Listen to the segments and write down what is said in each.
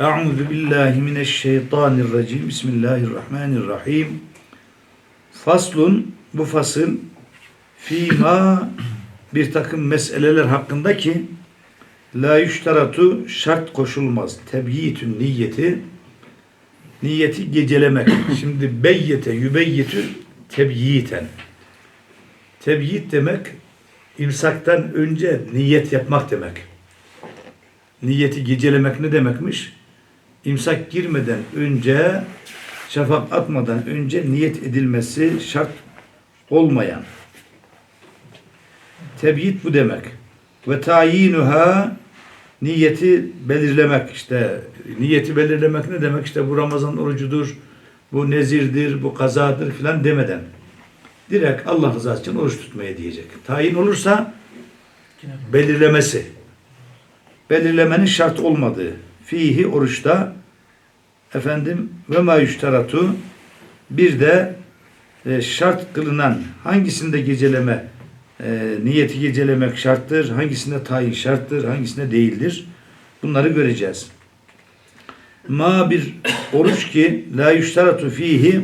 Euzu billahi mineşşeytanirracim. Bismillahirrahmanirrahim. Faslun bu fasıl fîmâ bir takım meseleler hakkında ki la yüşteratu şart koşulmaz. Tebyitün niyeti niyeti gecelemek. Şimdi beyyete yübeyyitü tebyiten. Tebyit demek imsaktan önce niyet yapmak demek. Niyeti gecelemek ne demekmiş? İmsak girmeden önce şafak atmadan önce niyet edilmesi şart olmayan. Tebyit bu demek. Ve tayinuha niyeti belirlemek işte niyeti belirlemek ne demek işte bu Ramazan orucudur bu nezirdir bu kazadır filan demeden direkt Allah rızası için oruç tutmaya diyecek. Tayin olursa belirlemesi belirlemenin şart olmadığı fihi oruçta efendim ve ma yüşteratu bir de e, şart kılınan hangisinde geceleme e, niyeti gecelemek şarttır, hangisinde tayin şarttır, hangisinde değildir. Bunları göreceğiz. Ma bir oruç ki la yüşteratu fihi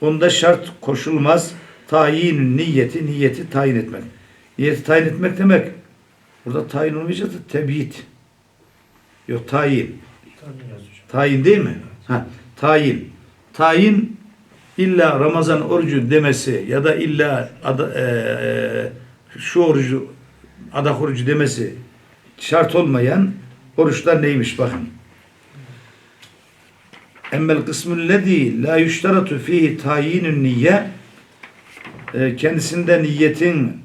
onda şart koşulmaz tayinün niyeti, niyeti tayin etmek. Niyeti tayin etmek demek burada tayin olmayacak da tebiyit. Yok tayin. Tayin değil mi? Ha, tayin. Tayin illa Ramazan orucu demesi ya da illa ada, e, e, şu orucu adak orucu demesi şart olmayan oruçlar neymiş bakın. Emmel kısmül lezî la yüşteratu fihi tayinün niyye e, kendisinde niyetin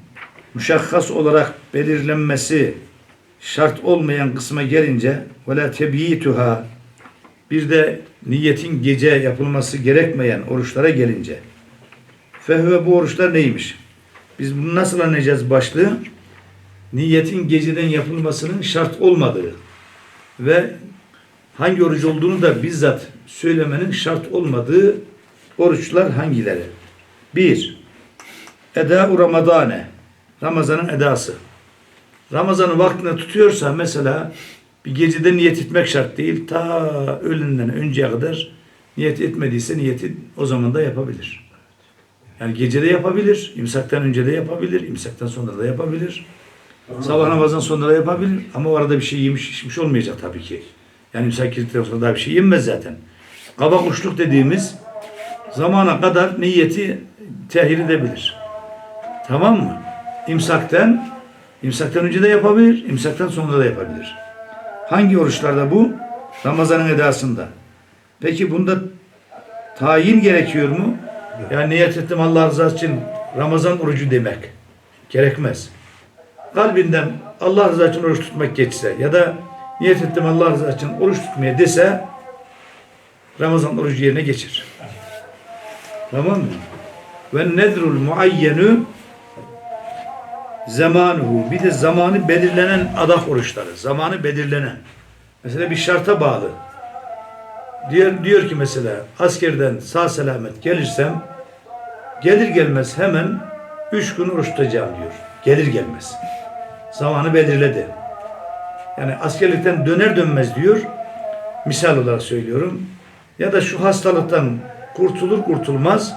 müşahhas olarak belirlenmesi şart olmayan kısma gelince ve la tebyituha bir de niyetin gece yapılması gerekmeyen oruçlara gelince fehve bu oruçlar neymiş? Biz bunu nasıl anlayacağız başlığı? Niyetin geceden yapılmasının şart olmadığı ve hangi oruç olduğunu da bizzat söylemenin şart olmadığı oruçlar hangileri? Bir, Eda-u Ramadane Ramazanın edası. Ramazan'ı vaktinde tutuyorsa mesela bir gecede niyet etmek şart değil. Ta ölümden önceye kadar niyet etmediyse niyeti o zaman da yapabilir. Yani gecede yapabilir, imsaktan önce de yapabilir, imsaktan sonra da yapabilir. Sabah namazından sonra da yapabilir ama o arada bir şey yemiş içmiş olmayacak tabii ki. Yani imsak girdikten sonra daha bir şey yenmez zaten. Kabak uçluk dediğimiz zamana kadar niyeti tehir edebilir. Tamam mı? İmsaktan, imsaktan önce de yapabilir, imsaktan sonra da yapabilir. Hangi oruçlarda bu? Ramazanın edasında. Peki bunda tayin gerekiyor mu? Yani niyet ettim Allah rızası için Ramazan orucu demek. Gerekmez. Kalbinden Allah rızası için oruç tutmak geçse ya da niyet ettim Allah rızası için oruç tutmaya dese Ramazan orucu yerine geçir. Tamam mı? Ve nedrul muayyenu zamanuhu bir de zamanı belirlenen adak oruçları. Zamanı belirlenen. Mesela bir şarta bağlı. Diyor, diyor ki mesela askerden sağ selamet gelirsem gelir gelmez hemen üç gün oruç tutacağım diyor. Gelir gelmez. Zamanı belirledi. Yani askerlikten döner dönmez diyor. Misal olarak söylüyorum. Ya da şu hastalıktan kurtulur kurtulmaz,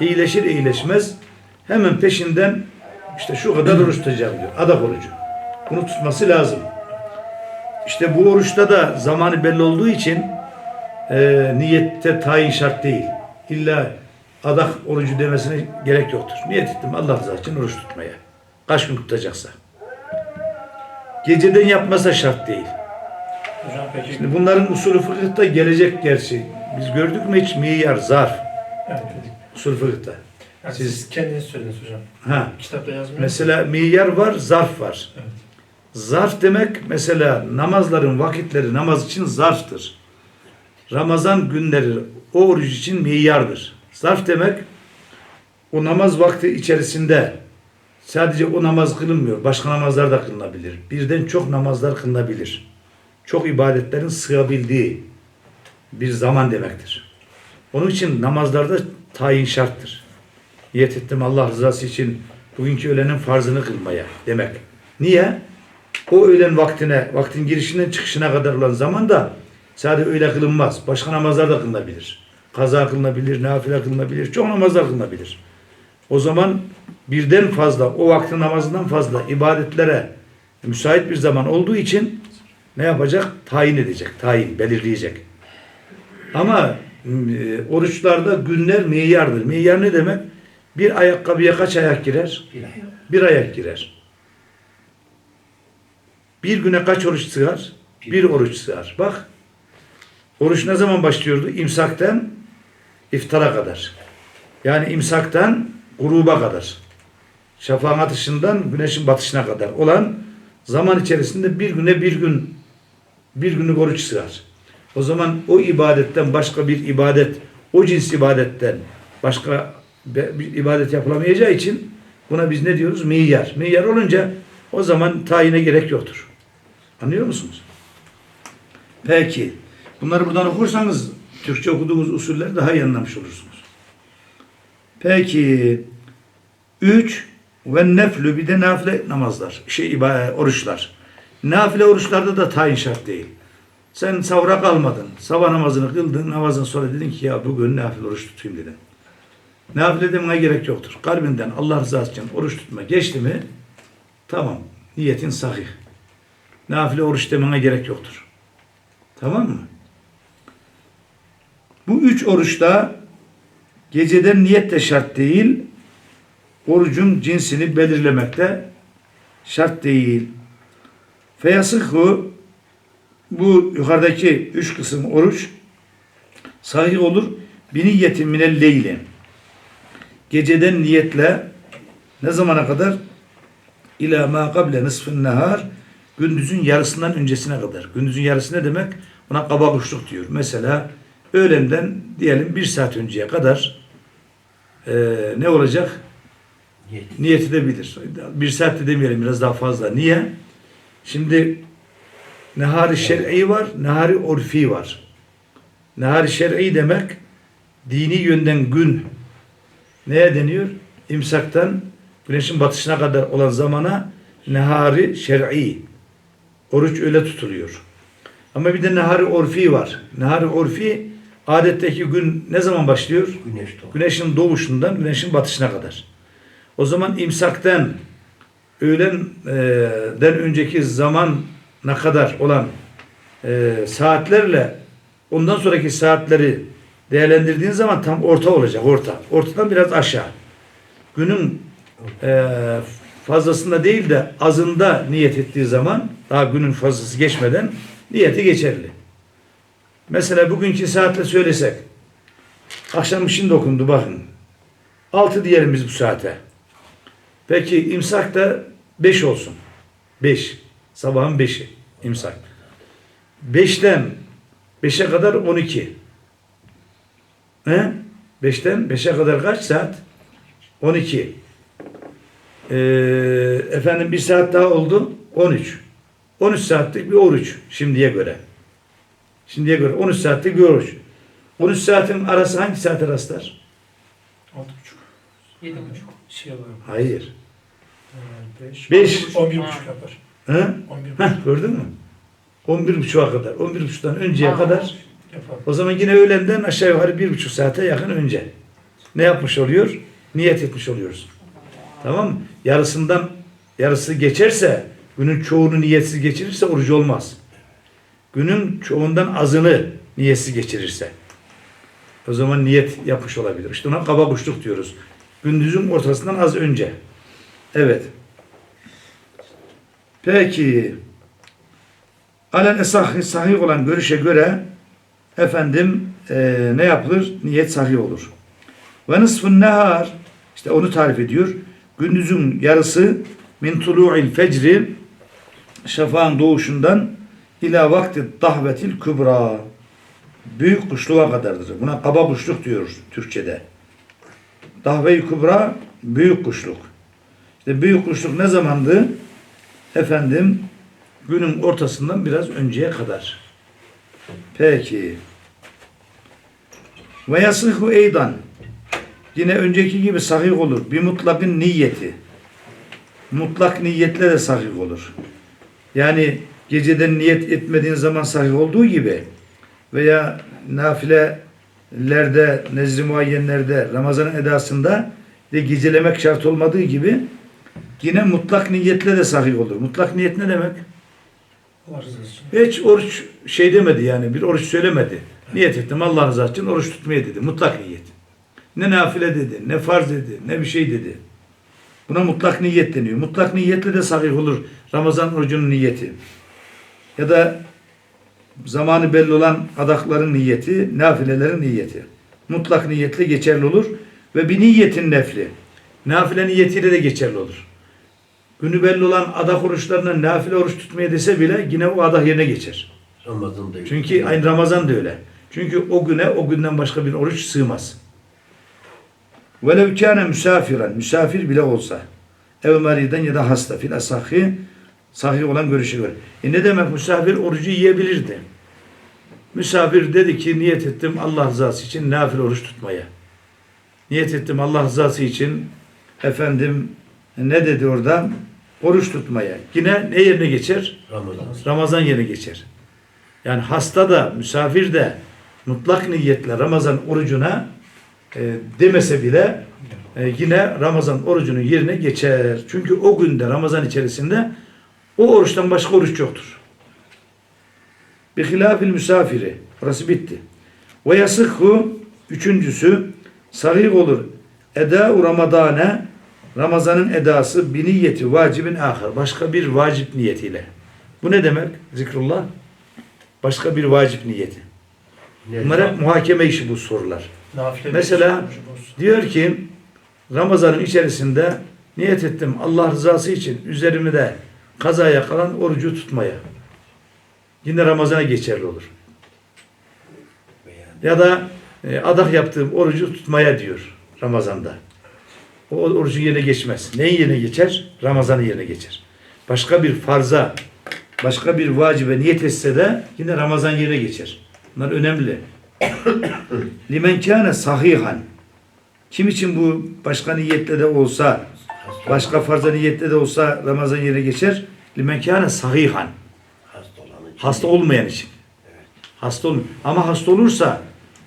iyileşir iyileşmez hemen peşinden işte şu kadar oruç tutacağım diyor. Adak orucu. Bunu tutması lazım. İşte bu oruçta da zamanı belli olduğu için e, niyette tayin şart değil. İlla adak orucu demesine gerek yoktur. Niyet ettim Allah rızası için oruç tutmaya. Kaç gün tutacaksa. Geceden yapmasa şart değil. Hocam peki. Şimdi bunların usulü fıkıhta gelecek gerçi. Biz gördük mü hiç miyar, zarf Evet. usul fıkıhta. Yani Siz- siz, kendiniz söylediniz hocam. Ha. Kitapta yazmıyor. Mesela miyar var, zarf var. Evet. Zarf demek mesela namazların vakitleri namaz için zarftır. Ramazan günleri o oruç için miyardır. Zarf demek o namaz vakti içerisinde sadece o namaz kılınmıyor. Başka namazlar da kılınabilir. Birden çok namazlar kılınabilir. Çok ibadetlerin sığabildiği bir zaman demektir. Onun için namazlarda tayin şarttır. Niyet ettim Allah rızası için bugünkü öğlenin farzını kılmaya demek. Niye? O öğlen vaktine, vaktin girişinden çıkışına kadar olan zaman da Sadece öyle kılınmaz. Başka namazlar da kılınabilir. Kaza kılınabilir, nafile kılınabilir. Çok namazlar kılınabilir. O zaman birden fazla, o vaktin namazından fazla ibadetlere müsait bir zaman olduğu için ne yapacak? Tayin edecek, tayin, belirleyecek. Ama e, oruçlarda günler milyardır. Milyar ne demek? Bir ayakkabıya kaç ayak girer? Bir ay. Bir ayak girer. Bir güne kaç oruç sığar? Bir oruç sığar. Bak. Oruç ne zaman başlıyordu? İmsakten iftara kadar. Yani imsaktan gruba kadar. Şafağın atışından güneşin batışına kadar olan zaman içerisinde bir güne bir gün bir günlük oruç sığar. O zaman o ibadetten başka bir ibadet, o cins ibadetten başka ibadet yapılamayacağı için buna biz ne diyoruz? Miyyar. Miyyar olunca o zaman tayine gerek yoktur. Anlıyor musunuz? Peki. Bunları buradan okursanız Türkçe okuduğumuz usulleri daha iyi anlamış olursunuz. Peki. Üç ve neflü bir de nafile namazlar. Şey, iba- oruçlar. Nafile oruçlarda da tayin şart değil. Sen savra kalmadın. Sabah namazını kıldın. Namazın sonra dedin ki ya bugün nafile oruç tutayım dedin. Nafile demeye gerek yoktur. Kalbinden Allah rızası için oruç tutma geçti mi tamam. Niyetin sahih. Nafile oruç demene gerek yoktur. Tamam mı? Bu üç oruçta geceden niyet de şart değil. Orucun cinsini belirlemekte şart değil. Feyasıhu bu yukarıdaki üç kısım oruç sahih olur. Biniyetin minel leyli. Geceden niyetle ne zamana kadar? İlâ mâ kable nısfın nehar gündüzün yarısından öncesine kadar. Gündüzün yarısı ne demek? Buna kaba kuşluk diyor. Mesela öğlenden diyelim bir saat önceye kadar eee, ne olacak? Niyet. niyet edebilir. Bir saat de demeyelim biraz daha fazla. Niye? Şimdi nehari şer'i var, nehari urfi var. Nehari şer'i demek dini yönden gün neye deniyor? İmsaktan güneşin batışına kadar olan zamana nehari şer'i. Oruç öyle tutuluyor. Ama bir de nehari urfi var. Nehari urfi adetteki gün ne zaman başlıyor? Güneş doğdu. Güneşin doğuşundan güneşin batışına kadar. O zaman imsakten öğlenden önceki zamana kadar olan e, saatlerle ondan sonraki saatleri değerlendirdiğin zaman tam orta olacak. Orta. Ortadan biraz aşağı. Günün e, fazlasında değil de azında niyet ettiği zaman daha günün fazlası geçmeden niyeti geçerli. Mesela bugünkü saatle söylesek akşam şimdi okundu bakın. 6 diyelim biz bu saate. Peki imsak da 5 olsun. 5. Sabahın 5'i imsak. 5'ten 5'e kadar 12. He? 5'ten 5'e kadar kaç saat? 12. Ee, efendim bir saat daha oldu. 13. 13 saatlik bir oruç şimdiye göre. Şimdiye göre 13 saatlik bir oruç. 13 saatin arası hangi saate rastlar? Altı buçuk. Yedi buçuk. Şey. Hayır. Ee, Beş. Beş. On bir buçuk yapar. He? On bir buçuk Heh, gördün mü? 11.30'a kadar. 11.30'dan önceye Aa. kadar. O zaman yine öğlenden aşağı yukarı bir buçuk saate yakın önce. Ne yapmış oluyor? Niyet etmiş oluyoruz. Tamam mı? Yarısından yarısı geçerse günün çoğunu niyetsiz geçirirse orucu olmaz. Günün çoğundan azını niyetsiz geçirirse. O zaman niyet yapmış olabilir. İşte ona kaba kuşluk diyoruz. Gündüzün ortasından az önce. Evet. Peki. Alen esahhi sahih olan görüşe göre efendim eee, ne yapılır? Niyet sahih olur. Ve nısfun nehar işte onu tarif ediyor. Gündüzün yarısı min tulu'il fecri şafağın doğuşundan ila vakti dahvetil kübra büyük kuşluğa kadardır. Buna kaba kuşluk diyoruz Türkçe'de. Dahve-i kübra büyük kuşluk. İşte büyük kuşluk ne zamandı? Efendim günün ortasından biraz önceye kadar. Peki. Ve yasıhu eydan. Yine önceki gibi sahih olur. Bir mutlakın niyeti. Mutlak niyetle de sahih olur. Yani geceden niyet etmediğin zaman sahih olduğu gibi veya nafilelerde, nezri muayyenlerde, Ramazan edasında de gecelemek şart olmadığı gibi yine mutlak niyetle de sahih olur. Mutlak niyet ne demek? Hiç oruç şey demedi yani bir oruç söylemedi. Niyet ettim Allah rızası için oruç tutmaya dedi. Mutlak niyet. Ne nafile dedi, ne farz dedi, ne bir şey dedi. Buna mutlak niyet deniyor. Mutlak niyetle de sahih olur Ramazan orucunun niyeti. Ya da zamanı belli olan adakların niyeti, nafilelerin niyeti. Mutlak niyetle geçerli olur ve bir niyetin nefli. Nafile niyetiyle de geçerli olur. Günü belli olan adak oruçlarına nafile oruç tutmaya dese bile yine o adak yerine geçer. Ramazan'da Çünkü aynı Ramazan da öyle. Çünkü o güne o günden başka bir oruç sığmaz. Velev kâne müsafiren, misafir bile olsa, ev meriden ya da hasta fil asahi, sahih olan görüşe göre. E ne demek misafir orucu yiyebilirdi. Misafir dedi ki niyet ettim Allah rızası için nafile oruç tutmaya. Niyet ettim Allah rızası için efendim ne dedi orada? Oruç tutmaya. Yine ne yerine geçer? Ramazan. Ramazan yerine geçer. Yani hasta da, misafir de mutlak niyetle Ramazan orucuna e, demese bile e, yine Ramazan orucunun yerine geçer. Çünkü o günde Ramazan içerisinde o oruçtan başka oruç yoktur. Bi hilafil misafiri. Burası bitti. Ve yasıhhu üçüncüsü sahih olur. Eda Ramadane Ramazanın edası bi niyeti vacibin ahir. Başka bir vacip niyetiyle. Bu ne demek? Zikrullah. Başka bir vacip niyeti. Bunlar hep muhakeme işi bu sorular. Nafile Mesela diyor ki Ramazanın içerisinde niyet ettim Allah rızası için üzerimi de kazaya kalan orucu tutmaya. Yine Ramazan'a geçerli olur. Ya da e, adak yaptığım orucu tutmaya diyor Ramazan'da. O orucun yerine geçmez. Neyin yerine geçer? Ramazan'ın yerine geçer. Başka bir farza, başka bir vacibe niyet etse de yine Ramazan yerine geçer. Bunlar önemli. Limen kâne sahihan. Kim için bu başka niyetle de olsa, başka farza niyetle de olsa Ramazan yerine geçer? Limen kâne sahihan. hasta olan için. Hasta olmayan için. Hasta olm Ama hasta olursa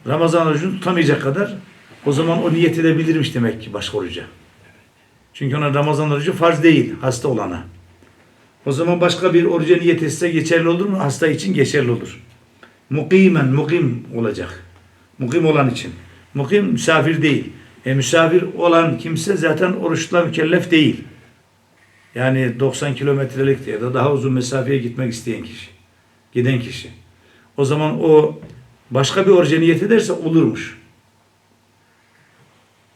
Ramazan orucunu tutamayacak kadar o zaman o niyet edebilirmiş demek ki başka oruca. Çünkü ona Ramazan orucu farz değil hasta olana. O zaman başka bir oruca niyet etse geçerli olur mu? Hasta için geçerli olur. Mukimen, mukim olacak. Mukim olan için. Mukim misafir değil. E misafir olan kimse zaten oruçla mükellef değil. Yani 90 kilometrelik ya da daha uzun mesafeye gitmek isteyen kişi. Giden kişi. O zaman o başka bir oruca niyet ederse olurmuş.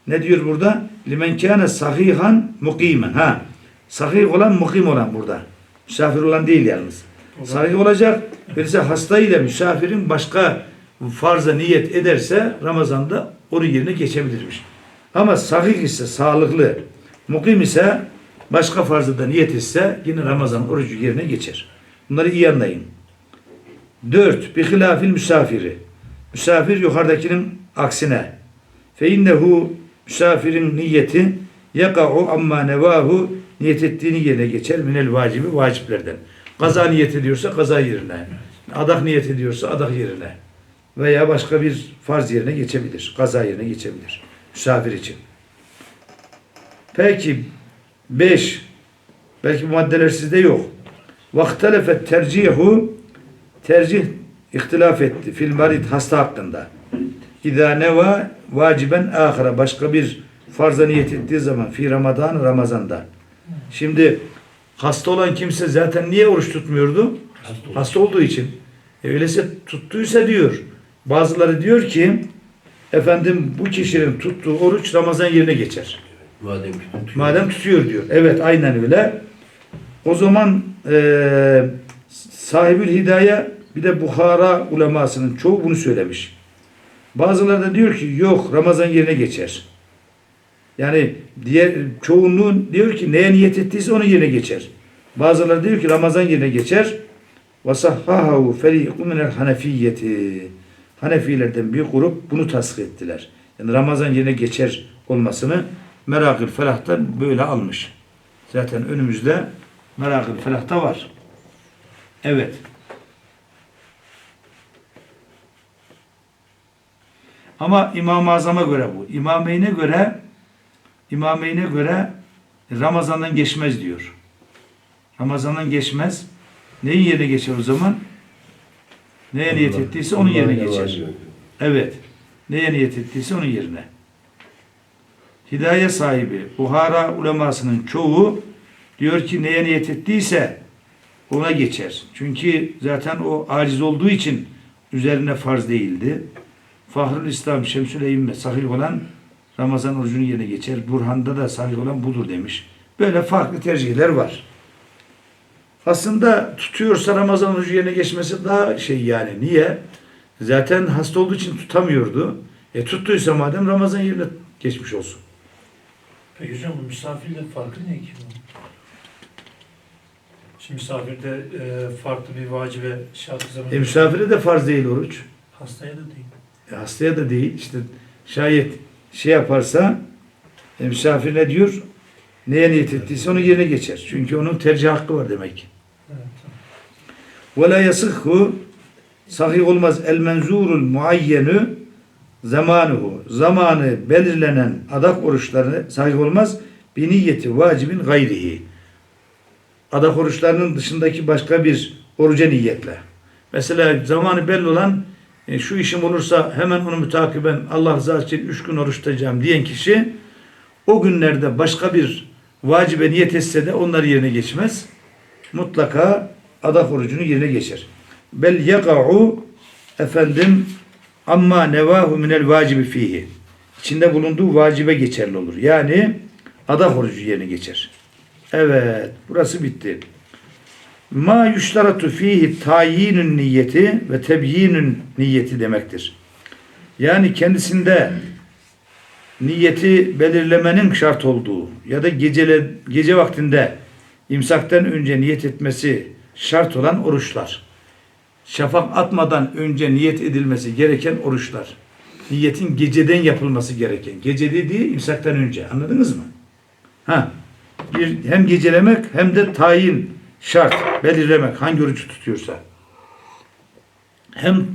Ne diyor burada? Limen kâne sahihan mukimen. Ha. Sahih olan mukim olan burada. Misafir olan değil yalnız. Sahih olacak. Birisi hasta ile misafirin başka farza niyet ederse Ramazan'da onun yerine geçebilirmiş. Ama sahih ise sağlıklı, mukim ise başka farzda da niyet etse yine Ramazan orucu yerine geçer. Bunları iyi anlayın. Dört, bi hilafil misafiri. Misafir yukarıdakinin aksine. Fe innehu misafirin niyeti yaka'u amma nevahu niyet ettiğini yerine geçer minel vacibi vaciplerden. Kaza niyet ediyorsa kaza yerine. Adak niyet ediyorsa adak yerine. Veya başka bir farz yerine geçebilir. Kaza yerine geçebilir. Misafir için. Peki 5 belki bu maddeler sizde yok. Vaktelefet tercihu tercih ihtilaf etti fil hasta hakkında. İza neva vaciben ahire başka bir farza niyet ettiği zaman fi Ramazan Ramazan'da. Şimdi hasta olan kimse zaten niye oruç tutmuyordu? Hasta. Hasta olduğu için. E öyleyse tuttuysa diyor. Bazıları diyor ki efendim bu kişinin tuttuğu oruç Ramazan yerine geçer. Madem tutuyor. Madem tutuyor diyor. Evet aynen öyle. O zaman eee sahibül hidaye bir de Buhara ulemasının çoğu bunu söylemiş. Bazıları da diyor ki yok Ramazan yerine geçer. Yani diğer çoğunluğun diyor ki neye niyet ettiyse onun yerine geçer. Bazıları diyor ki Ramazan yerine geçer. Sahhahu feriqun minel hanefiyyeti. Hanefilerden bir grup bunu tasdik ettiler. Yani Ramazan yerine geçer olmasını Merakül Felah'tan böyle almış. Zaten önümüzde Merakül Felah'ta var. Evet. Ama İmam-ı Azam'a göre bu. İmameyne göre İmameyne göre Ramazan'dan geçmez diyor. Ramazan'dan geçmez. Neyin yerine geçer o zaman? Neye niyet ettiyse onun yerine Allah geçer. Evet. Neye niyet ettiyse onun yerine. Hidaye sahibi Buhara ulemasının çoğu diyor ki neye niyet ettiyse ona geçer. Çünkü zaten o aciz olduğu için üzerine farz değildi. Fahrül İslam Şemsül Eyyimme sahih olan Ramazan orucunun yerine geçer. Burhan'da da sahih olan budur demiş. Böyle farklı tercihler var. Aslında tutuyorsa Ramazan orucu yerine geçmesi daha şey yani. Niye? Zaten hasta olduğu için tutamıyordu. E tuttuysa madem Ramazan yerine geçmiş olsun. Peki hocam bu misafirle farkı ne ki? Şimdi misafirde e, farklı bir vacibe şartı zaman E misafire de farz değil oruç. hastaya da değil. E, hastaya da değil. İşte şayet şey yaparsa e, misafir ne diyor? Neye niyet ettiyse onun yerine geçer. Çünkü onun tercih hakkı var demek. Ve la yasihhu sahih olmaz el menzurul muayyenu zamanuhu zamanı belirlenen adak oruçları sahih olmaz bi niyeti vacibin gayrihi adak oruçlarının dışındaki başka bir oruca niyetle. Mesela zamanı belli olan e, şu işim olursa hemen onu mütakiben Allah rızası için üç gün oruç tutacağım diyen kişi o günlerde başka bir vacibe niyet etse de onlar yerine geçmez. Mutlaka adak orucunu yerine geçer. Bel yaka'u efendim amma nevahu minel vacibi fihi. İçinde bulunduğu vacibe geçerli olur. Yani adak orucu yerine geçer. Evet, burası bitti. Ma yuştaratu fihi tayyinün niyeti ve tebyinün niyeti demektir. Yani kendisinde niyeti belirlemenin şart olduğu ya da gecele, gece vaktinde imsaktan önce niyet etmesi şart olan oruçlar. Şafak atmadan önce niyet edilmesi gereken oruçlar. Niyetin geceden yapılması gereken. Gece dediği imsaktan önce. Anladınız mı? Ha. Bir, hem gecelemek hem de tayin şart. Belirlemek. Hangi orucu tutuyorsa. Hem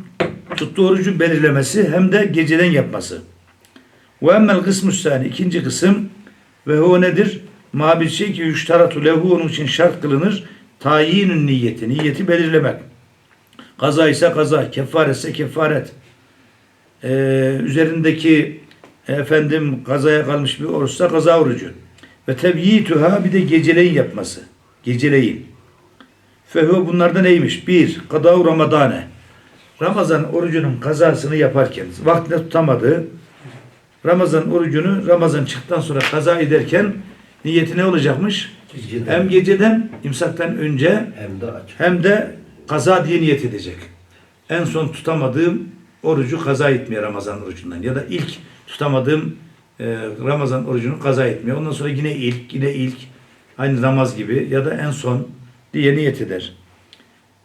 tuttuğu orucu belirlemesi hem de geceden yapması. Ve emmel kısmü sani. ikinci kısım ve o nedir? Ma bir şey ki yüştaratu lehu onun için şart kılınır. Tayinün niyeti. Niyeti belirlemek. Kaza ise kaza, kefaret ise kefaret. Ee, üzerindeki efendim kazaya kalmış bir oruçsa kaza orucu. Ve tebyituha bir de geceleyin yapması. Geceleyin. Fehve bunlardan neymiş? Bir, kadav ramadane. Ramazan orucunun kazasını yaparken vaktinde tutamadığı Ramazan orucunu Ramazan çıktıktan sonra kaza ederken niyeti ne olacakmış? Geceden Hem geceden imsaktan önce hem de aç. hem de kaza diye niyet edecek. En son tutamadığım orucu kaza etmeye Ramazan orucundan ya da ilk tutamadığım e, Ramazan orucunu kaza etmeye. Ondan sonra yine ilk, yine ilk aynı namaz gibi ya da en son diye niyet eder.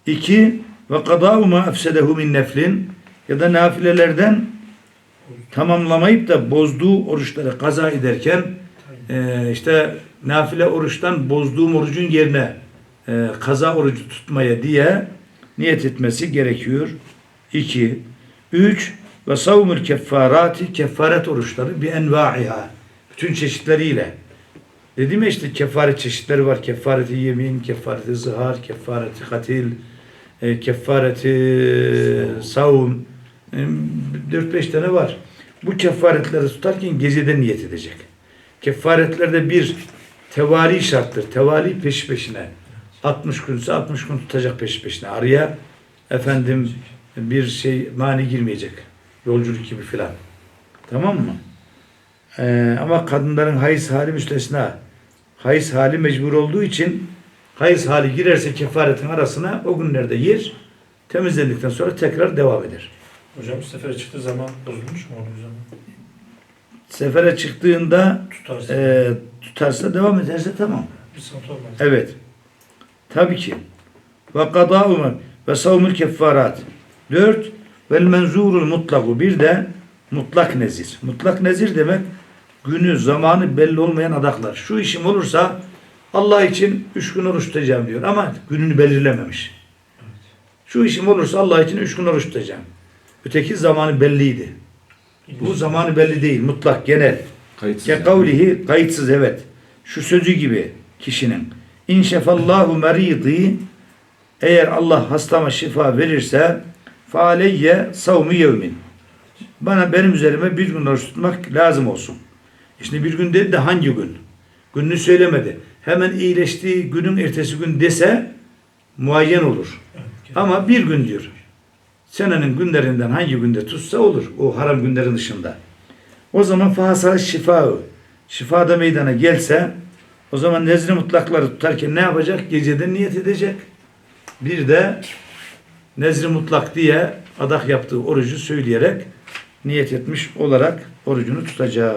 İki ve kadâhu ma efsedehu min neflin ya da nafilelerden tamamlamayıp da bozduğu oruçları kaza ederken e, işte nafile oruçtan bozduğum orucun yerine e, kaza orucu tutmaya diye niyet etmesi gerekiyor. 2 3 ve savmül keffarati kefaret oruçları bi envaiha bütün çeşitleriyle. Dedim ya işte kefaret çeşitleri var. Kefareti yemin, kefareti zihar, kefareti katil, e, kefareti savun. E, 4-5 tane var. Bu kefaretleri tutarken geceden niyet edecek. Kefaretlerde bir tevali şarttır. Tevali peş peşine. 60 günse 60 gün tutacak peş peşine. Araya efendim bir şey mani girmeyecek. Yolculuk gibi filan. Tamam mı? Ee, ama kadınların hayız hali müstesna. Hayız hali mecbur olduğu için hayız hali girerse kefaretin arasına o günlerde yer temizlendikten sonra tekrar devam eder. Hocam sefere çıktığı zaman bozulmuş mu oluyor zaman? Sefere çıktığında Tutarsa e, tutarsa devam ederse tamam. bir sıkıntı olmaz. Evet. Tabii ki. Ve kadâ'u ve savmül keffarat. Dört. Vel menzurul mutlaku. Bir de mutlak nezir. Mutlak nezir demek günü, zamanı belli olmayan adaklar. Şu işim olursa Allah için üç gün oruç tutacağım diyor ama gününü belirlememiş. Şu işim olursa Allah için üç gün oruç tutacağım. Öteki zamanı belliydi. Bu zamanı belli değil. Mutlak, genel. Kayıtsız. Ke kavlihi kayıtsız evet. Şu sözü gibi kişinin. İnşefallahu meridi eğer Allah hastama şifa verirse faaleyye savmu yevmin. Bana benim üzerime bir gün oruç tutmak lazım olsun. İşte bir gün dedi de hangi gün? Gününü söylemedi. Hemen iyileştiği günün ertesi gün dese muayyen olur. Evet, Ama bir gün diyor. Senenin günlerinden hangi günde tutsa olur. O haram günlerin dışında. O zaman fahasal şifa. Şifa da meydana gelse o zaman nezri mutlakları tutarken ne yapacak? Geceden niyet edecek. Bir de nezri mutlak diye adak yaptığı orucu söyleyerek niyet etmiş olarak orucunu tutacak.